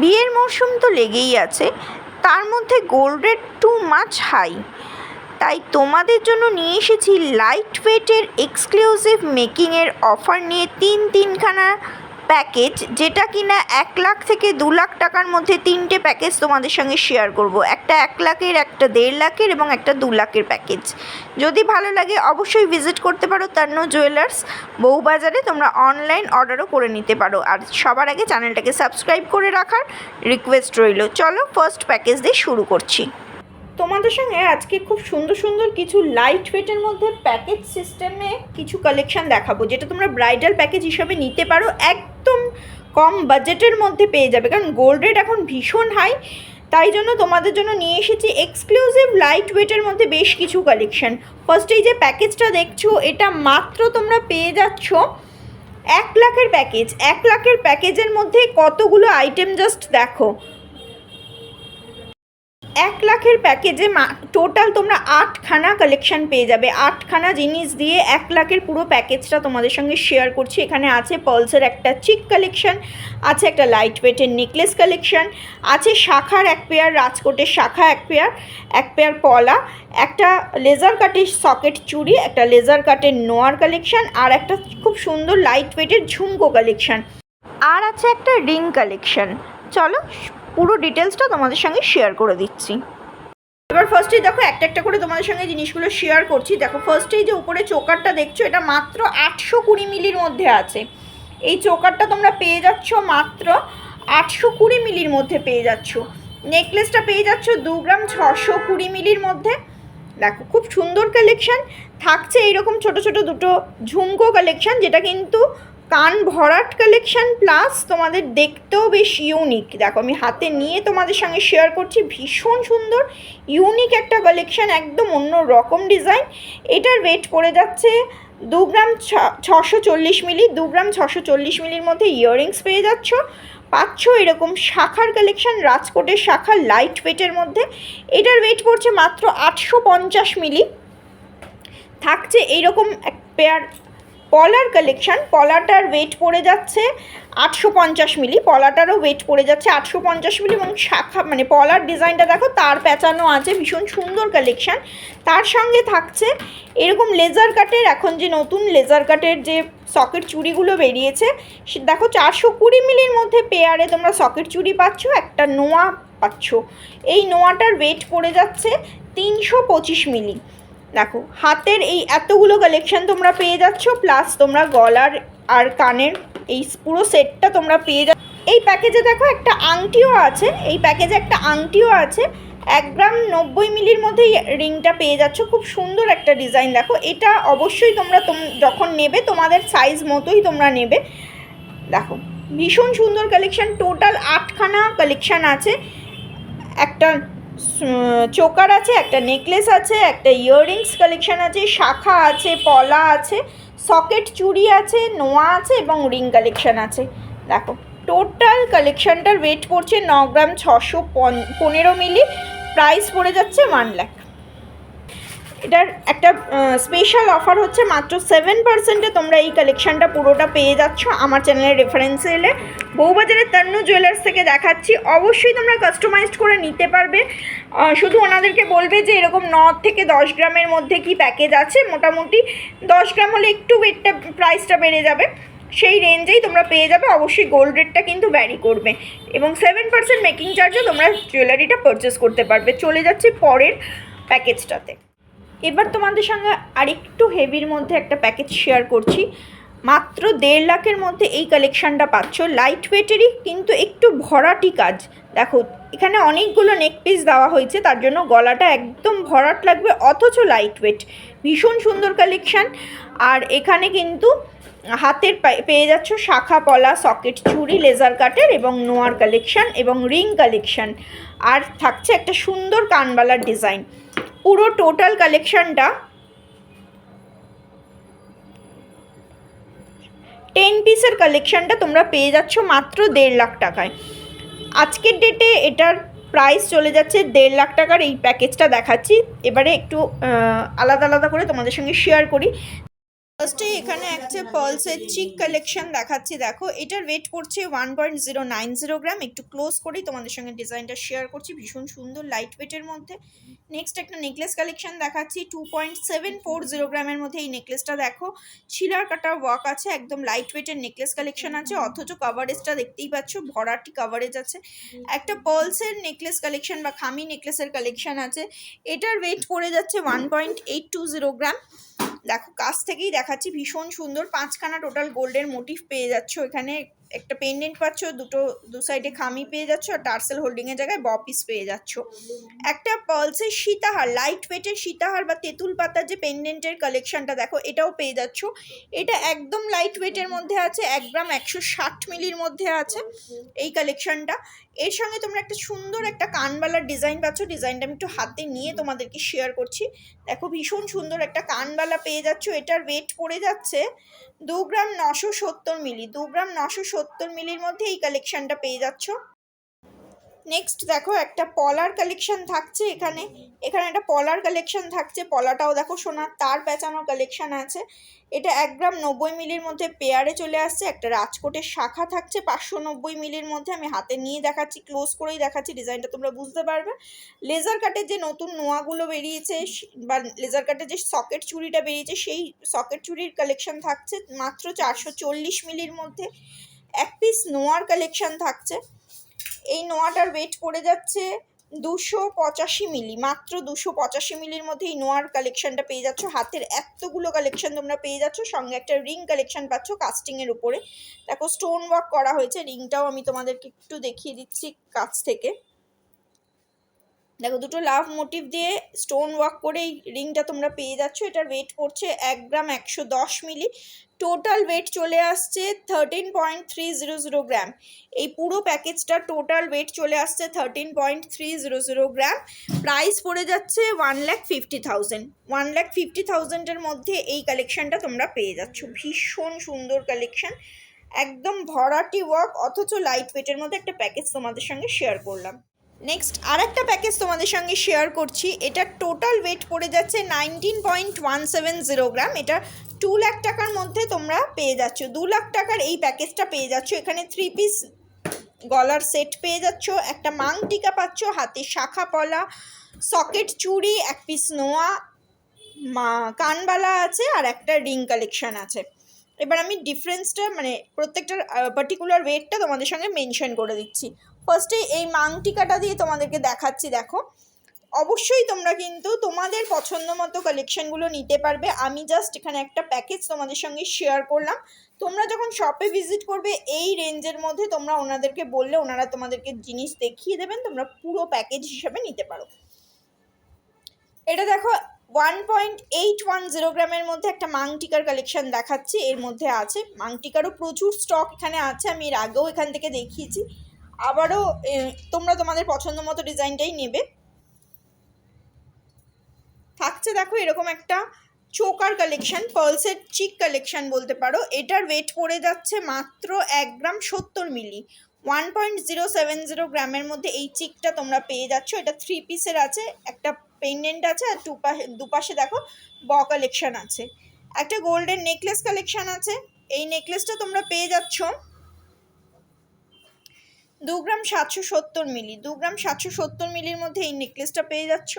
বিয়ের মরশুম তো লেগেই আছে। তার মধ্যে gold rate too much high তাই তোমাদের জন্য নিয়ে এসেছি লাইট ওয়েটের এক্সক্লুসিভ মেকিংয়ের অফার নিয়ে তিন তিনখানা প্যাকেজ যেটা কিনা এক লাখ থেকে দু লাখ টাকার মধ্যে তিনটে প্যাকেজ তোমাদের সঙ্গে শেয়ার করব। একটা এক লাখের, একটা দেড় লাখের এবং একটা দু লাখের প্যাকেজ যদি ভালো লাগে অবশ্যই ভিজিট করতে পারো তান্ন জুয়েলার্স বউবাজারে তোমরা অনলাইন অর্ডারও করে নিতে পারো। আর সবার আগে চ্যানেলটাকে সাবস্ক্রাইব করে রাখার রিকোয়েস্ট রইল। চলো ফার্স্ট প্যাকেজ দিয়ে শুরু করছি। তোমাদের সঙ্গে আজকে খুব সুন্দর সুন্দর কিছু লাইট ওয়েটের মধ্যে প্যাকেজ সিস্টেমে কিছু কালেকশন দেখাবো, যেটা তোমরা ব্রাইডাল প্যাকেজ হিসাবে নিতে পারো। একদম কম বাজেটের মধ্যে পেয়ে যাবে। কারণ গোল্ড রেট এখন ভীষণ হাই তাই জন্য তোমাদের জন্য নিয়ে এসেছি এক্সক্লুসিভ লাইট ওয়েটের মধ্যে বেশ কিছু কালেকশন ফার্স্ট এই যে প্যাকেজটা দেখছ, এটা মাত্র তোমরা পেয়ে যাচ্ছ এক লাখের প্যাকেজ এক লাখের প্যাকেজের মধ্যে কতগুলো আইটেম জাস্ট দেখো। এক লাখের প্যাকেজে টোটাল তোমরা আটখানা কালেকশন পেয়ে যাবে। আটখানা জিনিস দিয়ে এক লাখের পুরো প্যাকেজটা তোমাদের সঙ্গে শেয়ার করছি। এখানে আছে পলসের একটা চিক কালেকশন আছে একটা লাইট ওয়েটের নেকলেস কালেকশন আছে শাখার এক পেয়ার রাজকোটের শাখা এক পেয়ার এক পেয়ার পলা, একটা লেজার কাটের সকেট চুড়ি, একটা লেজার কাটের নোয়ার কালেকশন আর একটা খুব সুন্দর লাইট ওয়েটের ঝুমকো কালেকশন আর আছে একটা রিং কালেকশন চলো পুরো ডিটেলসটা তোমাদের সঙ্গে শেয়ার করে দিচ্ছি। এবার ফার্স্টেই দেখো, একটা একটা করে তোমাদের সঙ্গে জিনিসগুলো শেয়ার করছি। দেখো ফার্স্টেই যে উপরে চোকারটা দেখছ, এটা মাত্র আটশো কুড়ি মিলির মধ্যে আছে। এই চোকারটা তোমরা পেয়ে যাচ্ছ মাত্র আটশো কুড়ি মিলির মধ্যে পেয়ে যাচ্ছ। নেকলেসটা পেয়ে যাচ্ছ দু গ্রাম ছশো কুড়ি মিলির মধ্যে। দেখো, খুব সুন্দর কালেকশান থাকছে এইরকম ছোট ছোট দুটো ঝুমকো কালেকশন যেটা কিন্তু কান ভরাট কালেকশন প্লাস তোমাদের দেখতেও বেশ ইউনিক দেখো, আমি হাতে নিয়ে তোমাদের সঙ্গে শেয়ার করছি, ভীষণ সুন্দর ইউনিক একটা কালেকশান একদম অন্য রকম ডিজাইন এটার ওয়েট পড়ে যাচ্ছে দু গ্রাম ছশো চল্লিশ মিলি, দু গ্রাম ছশো চল্লিশ মিলির মধ্যে ইয়াররিংস পেয়ে যাচ্ছ। পাচ্ছ এরকম শাখার কালেকশান রাজকোটের শাখা লাইট ওয়েটের মধ্যে। এটার ওয়েট পড়ছে মাত্র আটশো পঞ্চাশ মিলি। থাকছে এইরকম এক পেয়ার পলার কালেকশন পলাটার ওয়েট পড়ে যাচ্ছে আটশো পঞ্চাশ মিলি পলাটারও ওয়েট পড়ে যাচ্ছে আটশো পঞ্চাশ মিলি এবং শাখা মানে পলার ডিজাইনটা দেখো, তার পেঁচানো আছে, ভীষণ সুন্দর কালেকশন তার সঙ্গে থাকছে এরকম লেজার কাটের এখন যে নতুন লেজার কাটের যে সকেট চুড়িগুলো বেরিয়েছে দেখো চারশো কুড়ি মিলির মধ্যে পেয়ারে তোমরা সকেট চুড়ি পাচ্ছ, একটা নোয়া পাচ্ছ। এই নোয়াটার ওয়েট পড়ে যাচ্ছে তিনশো পঁচিশ মিলি দেখো, হাতের এই এতগুলো কালেকশন তোমরা পেয়ে যাচ্ছ প্লাস তোমরা গলার আর কানের এই পুরো সেটটা তোমরা পেয়ে যাচ্ছ। এই প্যাকেজে দেখো একটা আংটিও আছে, এই প্যাকেজে একটা আংটিও আছে। এক গ্রাম নব্বই মিলির মধ্যে রিংটা পেয়ে যাচ্ছ, খুব সুন্দর একটা ডিজাইন দেখো, এটা অবশ্যই তোমরা যখন নেবে, তোমাদের সাইজ মতোই তোমরা নেবে। দেখো, ভীষণ সুন্দর কালেকশান টোটাল আটখানা কালেকশান আছে। একটা চোকার আছে, একটা নেকলেস আছে, একটা ইয়াররিংস কালেকশান আছে, শাখা আছে, পলা আছে সকেট চুড়ি আছে, নোয়া আছে এবং রিং কালেকশান আছে। দেখো টোটাল কালেকশানটার ওয়েট পড়ছে ন গ্রাম ছশো পনেরো মিলি প্রাইস পড়ে যাচ্ছে ওয়ান লাখ এটার একটা স্পেশাল অফার হচ্ছে মাত্র সেভেন পার্সেন্টে তোমরা এই কালেকশানটা পুরোটা পেয়ে যাচ্ছ আমার চ্যানেলের রেফারেন্সে এলে। বউবাজারের তান্নু জুয়েলার্স থেকে দেখাচ্ছি। অবশ্যই তোমরা কাস্টমাইজড করে নিতে পারবে। শুধু ওনাদেরকে বলবে যে এরকম ন থেকে দশ গ্রামের মধ্যে কি প্যাকেজ আছে। মোটামুটি দশ গ্রাম হলে একটু ওয়েটটা প্রাইসটা বেড়ে যাবে। সেই রেঞ্জেই তোমরা পেয়ে যাবে। অবশ্যই গোল্ড রেটটা কিন্তু ভ্যারি করবে। এবং সেভেন পার্সেন্ট মেকিং চার্জও তোমরা জুয়েলারিটা পারচেস করতে পারবে। চলে যাচ্ছে পরের প্যাকেজটাতে এবার তোমাদের সঙ্গে আরেকটু হেভির মধ্যে একটা প্যাকেজ শেয়ার করছি। মাত্র দেড় লাখের মধ্যে এই কালেকশানটা পাচ্ছ। লাইট ওয়েটেরই কিন্তু একটু ভরাটি কাজ। দেখো, এখানে অনেকগুলো নেক পিস দেওয়া হয়েছে, তার জন্য গলাটা একদম ভরাট লাগবে, অথচ লাইট ওয়েট ভীষণ সুন্দর কালেকশান আর এখানে কিন্তু হাতের পেয়ে যাচ্ছ শাখা পলা সকেট চুড়ি লেজার কাটের এবং নোয়ার কালেকশান এবং রিং কালেকশান আর থাকছে একটা সুন্দর কানবালার ডিজাইন পুরো টোটাল কালেকশানটা টেন পিসের কালেকশানটা তোমরা পেয়ে যাচ্ছ মাত্র দেড় লাখ টাকায়। আজকের ডেটে এটার প্রাইস চলে যাচ্ছে দেড় লাখ টাকার, এই প্যাকেজটা দেখাচ্ছি। এবারে একটু আলাদা আলাদা করে তোমাদের সঙ্গে শেয়ার করি। ফার্স্টে এখানে একটা পার্লসের চিক কালেকশন দেখাচ্ছি। দেখো, এটার ওয়েট করছে one point zero nine gram একটু ক্লোজ করেই তোমাদের সঙ্গে ডিজাইনটা শেয়ার করছি। ভীষণ সুন্দর লাইট ওয়েটের মধ্যে। নেক্সট একটা নেকলেস কালেকশন দেখাচ্ছি। Two point seven four zero গ্রামের মধ্যে এই নেকলেসটা দেখো। ছিলার কাটা ওয়ার্ক আছে, একদম লাইট ওয়েটের নেকলেস কালেকশন আছে। অথচ কাভারেজটা দেখতেই পাচ্ছ ভরাটি কাভারেজ আছে। একটা পার্লসের নেকলেস কালেকশন বা খামি নেকলেসের কালেকশন আছে। এটার ওয়েট পড়ে যাচ্ছে one point eight two zero gram দেখো কাছ থেকেই দেখাচ্ছি। ভীষণ সুন্দর পাঁচখানা টোটাল গোল্ডের মোটিভ পেয়ে যাচ্ছ এখানে। একটা পেন্ডেন্ট পাচ্ছ, দুটো, দু সাইডে খামি পেয়ে যাচ্ছ, আর টার্সেল হোল্ডিংয়ের জায়গায় বপিস পেয়ে যাচ্ছ। একটা পালসের সীতাহার লাইট ওয়েটের সীতাহার বা তেঁতুল পাতার যে পেন্ডেন্টের কালেকশনটা দেখো, এটাও পেয়ে যাচ্ছ। এটা একদম লাইট ওয়েটের মধ্যে আছে, এক গ্রাম একশো ষাট মিলির মধ্যে আছে এই কালেকশনটা এর সঙ্গে তোমরা একটা সুন্দর একটা কানবালার ডিজাইন পাচ্ছ ডিজাইনটা আমি একটু হাতে নিয়ে তোমাদেরকে শেয়ার করছি। দেখো ভীষণ সুন্দর একটা কানবালা পেয়ে যাচ্ছ, এটার ওয়েট পড়ে যাচ্ছে দু গ্রাম নশো সত্তর মিলি দু গ্রাম নশো সত্তর মিলির মধ্যে এই কালেকশনটা পেয়ে যাচ্ছ। নেক্সট দেখো, একটা পলার কালেকশন থাকছে এখানে। এখানে একটা পলার কালেকশন থাকছে। পলাটাও দেখো সোনার, তার পেঁচানোর কালেকশন আছে। এটা এক গ্রাম নব্বই মিলির মধ্যে পেয়ারে চলে আসছে। একটা রাজকোটের শাখা থাকছে পাঁচশো নব্বই মিলির মধ্যে। আমি হাতে নিয়ে দেখাচ্ছি ক্লোজ করেই দেখাচ্ছি, ডিজাইনটা তোমরা বুঝতে পারবে। লেজার কাটের যে নতুন নোয়াগুলো বেরিয়েছে, বা লেজার কাটের যে সকেট চুড়িটা বেরিয়েছে, সেই সকেট চুড়ির কালেকশন থাকছে মাত্র চারশো চল্লিশ মিলির মধ্যে। এক পিস নোয়ার কালেকশন থাকছে। এই নোয়াটার ওয়েট পড়ে যাচ্ছে দুশো পঁচাশি মিলি মাত্র দুশো পঁচাশি মিলির মধ্যে এই নোয়ার কালেকশনটা পেয়ে যাচ্ছ। হাতের এতগুলো কালেকশন তোমরা পেয়ে যাচ্ছ, সঙ্গে একটা রিং কালেকশন পাচ্ছ কাস্টিংয়ের উপরে। দেখো স্টোন ওয়ার্ক করা হয়েছে রিংটাও আমি তোমাদেরকে একটু দেখিয়ে দিচ্ছি কাছ থেকে। দেখো, দুটো লাভ মোটিভ দিয়ে স্টোন ওয়ার্ক করে এই রিংটা তোমরা পেয়ে যাচ্ছ। এটার ওয়েট পড়ছে এক গ্রাম একশো দশ মিলি টোটাল ওয়েট চলে আসছে thirteen point three zero zero gram এই পুরো প্যাকেজটা টোটাল ওয়েট চলে আসছে thirteen point three zero zero gram price পড়ে যাচ্ছে one lakh fifty thousand one lakh fifty থাউজেন্ডের মধ্যে এই কালেকশানটা তোমরা পেয়ে যাচ্ছ। ভীষণ সুন্দর কালেকশন একদম ভরাটি ওয়ার্ক অথচ লাইট ওয়েটের মধ্যে একটা প্যাকেজ তোমাদের সঙ্গে শেয়ার করলাম। নেক্সট আর একটা প্যাকেজ তোমাদের সঙ্গে শেয়ার করছি। এটার টোটাল ওয়েট পড়ে যাচ্ছে nineteen point one seven zero gram এটা টু লাখ টাকার মধ্যে তোমরা পেয়ে যাচ্ছ। দু লাখ টাকার এই প্যাকেজটা পেয়ে যাচ্ছ। এখানে থ্রি পিস গলার সেট পেয়ে যাচ্ছ। একটা মাং টিকা পাচ্ছ, হাতে শাখা পলা সকেট চুড়ি, এক পিস নোয়া, মা, কানবালা আছে আর একটা রিং কালেকশন আছে। এবার আমি ডিফারেন্সটা মানে প্রত্যেকটার পার্টিকুলার ওয়েটটা তোমাদের সঙ্গে মেনশন করে দিচ্ছি। ফার্স্টে এই মাংটিকাটা দিয়ে তোমাদেরকে দেখাচ্ছি, দেখো। অবশ্যই তোমরা কিন্তু তোমাদের পছন্দ মতো কালেকশনগুলো নিতে পারবে। আমি জাস্ট এখানে একটা প্যাকেজ তোমাদের সঙ্গে শেয়ার করলাম। তোমরা যখন শপে ভিজিট করবে, এই রেঞ্জের মধ্যে তোমরা ওনাদেরকে বললে, ওনারা তোমাদেরকে জিনিস দেখিয়ে দেবেন। তোমরা পুরো প্যাকেজ হিসাবে নিতে পারো। এটা দেখো one point eight one zero গ্রামের মধ্যে একটা মাংটিকার কালেকশন দেখাচ্ছি। এর মধ্যে আছে। মাংটিকারও প্রচুর স্টক এখানে আছে। আমি এর আগেও এখান থেকে দেখিয়েছি। আবারও তোমরা তোমাদের পছন্দ মতো ডিজাইনটাই নেবে। থাকছে দেখো এরকম একটা চোকার কালেকশন পার্লসের চিক কালেকশন বলতে পারো। এটার ওয়েট পড়ে যাচ্ছে মাত্র এক গ্রাম সত্তর milli. One point zero seven zero গ্রামের মধ্যে এই চিকটা তোমরা পেয়ে যাচ্ছ। এটা থ্রি পিসের আছে। একটা পেন্ডেন্ট আছে আর দুপাশে দেখো ব কালেকশন আছে। একটা গোল্ডেন নেকলেস কালেকশান আছে। এই নেকলেসটা তোমরা পেয়ে যাচ্ছ দু গ্রাম সাতশো সত্তর মিলি। দু গ্রাম সাতশো সত্তর মিলির মধ্যে এই নেকলেসটা পেয়ে যাচ্ছ।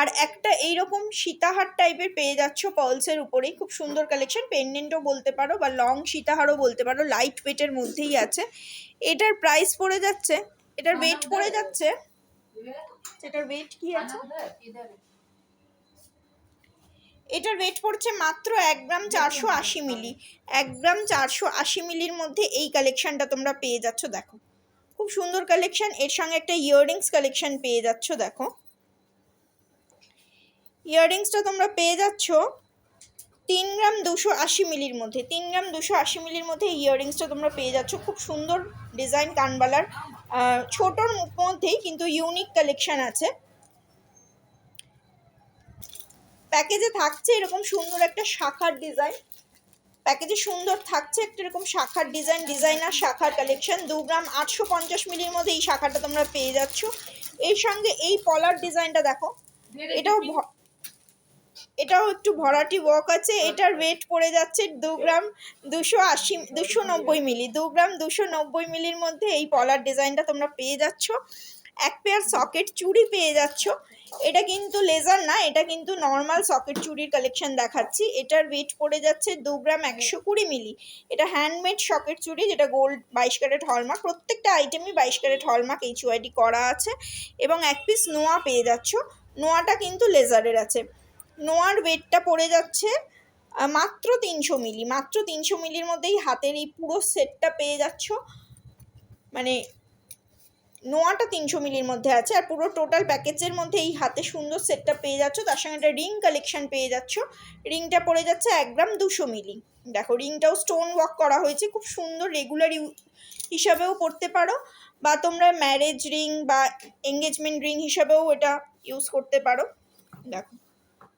আর একটা এইরকম সীতাহার টাইপের পেয়ে যাচ্ছ পার্লসের উপরেই। খুব সুন্দর কালেকশন পেন্ডেন্টও বলতে পারো বা লং সীতাহারও বলতে পারো। লাইট ওয়েটের মধ্যেই আছে। এটার প্রাইস পড়ে যাচ্ছে, এটার ওয়েট পড়ে যাচ্ছে এটার ওয়েট কি আছে? এটার ওয়েট পড়ছে মাত্র এক গ্রাম চারশো আশি মিলি। এক গ্রাম চারশো আশি মিলির মধ্যে এই কালেকশনটা তোমরা পেয়ে যাচ্ছ দেখো। খুব সুন্দর কালেকশন এর সঙ্গে একটা ইয়াররিংস কালেকশন পেয়ে যাচ্ছ দেখো। ইয়াররিংসটা তোমরা পেয়ে যাচ্ছ তিন গ্রাম দুশো আশি মিলির মধ্যে। তিন গ্রাম দুশো আশি মিলির মধ্যে ইয়াররিংসটা তোমরা পেয়ে যাচ্ছ। খুব সুন্দর ডিজাইন কানবালার। ছোটোর মধ্যেই কিন্তু ইউনিক কালেকশন আছে। প্যাকেজে থাকছে এরকম সুন্দর একটা শাখার ডিজাইন প্যাকেজে সুন্দর থাকছে একটা এরকম শাখার ডিজাইন ডিজাইনার শাখার কালেকশন দু গ্রাম আটশো পঞ্চাশ মিলির মধ্যে এই শাখাটা তোমরা পেয়ে যাচ্ছ। এর সঙ্গে এই পলার ডিজাইনটা দেখো। এটাও এটাও একটু ভরাটি ওয়ার্ক আছে এটার ওয়েট পড়ে যাচ্ছে দু গ্রাম দুশো আশি দুশো নব্বই মিলি। দু গ্রাম দুশো নব্বই মিলির মধ্যে এই পলার ডিজাইনটা তোমরা পেয়ে যাচ্ছ। এক পেয়ার সকেট চুড়ি পেয়ে যাচ্ছ। এটা কিন্তু লেজার না এটা কিন্তু নর্মাল সকেট চুড়ির কালেকশন দেখাচ্ছি। এটার ওয়েট পড়ে যাচ্ছে দু গ্রাম একশো কুড়ি মিলি। এটা হ্যান্ডমেড সকেট চুড়ি যেটা গোল্ড বাইশ ক্যারেট হলমার্ক প্রত্যেকটা আইটেমই বাইশ ক্যারেট হলমার্ক এইচ ওয়াইডি করা আছে। এবং এক পিস নোয়া পেয়ে যাচ্ছ। নোয়াটা কিন্তু লেজারের আছে। নোয়ার ওয়েটটা পড়ে যাচ্ছে মাত্র তিনশো মিলি, মাত্র তিনশো মিলির মধ্যেই হাতের এই পুরো সেটটা পেয়ে যাচ্ছ। মানে নোয়াটা তিনশো মিলির মধ্যে আছে আর পুরো টোটাল প্যাকেজের মধ্যে এই হাতে সুন্দর সেটটা পেয়ে যাচ্ছ। তার সঙ্গে একটা রিং কালেকশন পেয়ে যাচ্ছ। রিংটা পড়ে যাচ্ছে এক গ্রাম দুশো মিলি। দেখো, রিংটাও স্টোন ওয়ার্ক করা হয়েছে, খুব সুন্দর রেগুলার হিসাবেও পড়তে পারো বা তোমরা ম্যারেজ রিং বা এঙ্গেজমেন্ট রিং হিসাবেও এটা ইউজ করতে পারো। দেখো।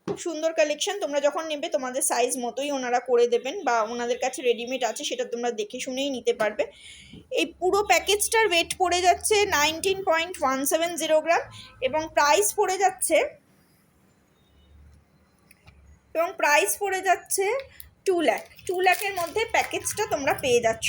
খুব সুন্দর কালেকশন তোমরা যখন নেবে, তোমাদের সাইজ মতোই ওনারা করে দেবেন বা ওনাদের কাছে রেডিমেড আছে, সেটা তোমরা দেখে শুনেই নিতে পারবে। এই পুরো প্যাকেজটার ওয়েট পড়ে যাচ্ছে nineteen point one seven zero gram এবং প্রাইস পড়ে যাচ্ছে এবং প্রাইস পড়ে যাচ্ছে টু ল্যাক টু ল্যাকের মধ্যে প্যাকেজটা তোমরা পেয়ে যাচ্ছ।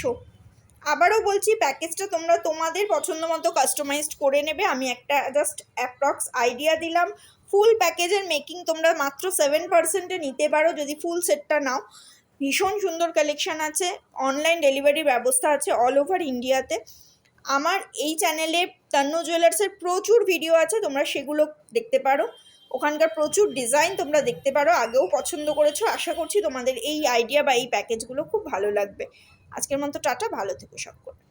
আবারও বলছি প্যাকেজটা তোমরা তোমাদের পছন্দ মতো কাস্টমাইজড করে নেবে। আমি একটা জাস্ট অ্যাপ্রক্স আইডিয়া দিলাম। ফুল প্যাকেজের মেকিং তোমরা মাত্র সেভেন পার্সেন্টে নিতে পারো। যদি ফুল সেটটা নাও, ভীষণ সুন্দর কালেকশন আছে। অনলাইন ডেলিভারি ব্যবস্থা আছে অল ওভার ইন্ডিয়াতে আমার এই চ্যানেলে তান্ন জুয়েলার্সের প্রচুর ভিডিও আছে, তোমরা সেগুলো দেখতে পারো। ওখানকার প্রচুর ডিজাইন তোমরা দেখতে পারো। আগেও পছন্দ করেছ, আশা করছি তোমাদের এই আইডিয়া বা এই প্যাকেজগুলো খুব ভালো লাগবে। আজকের মতো টাটা, ভালো থেকো সকলে।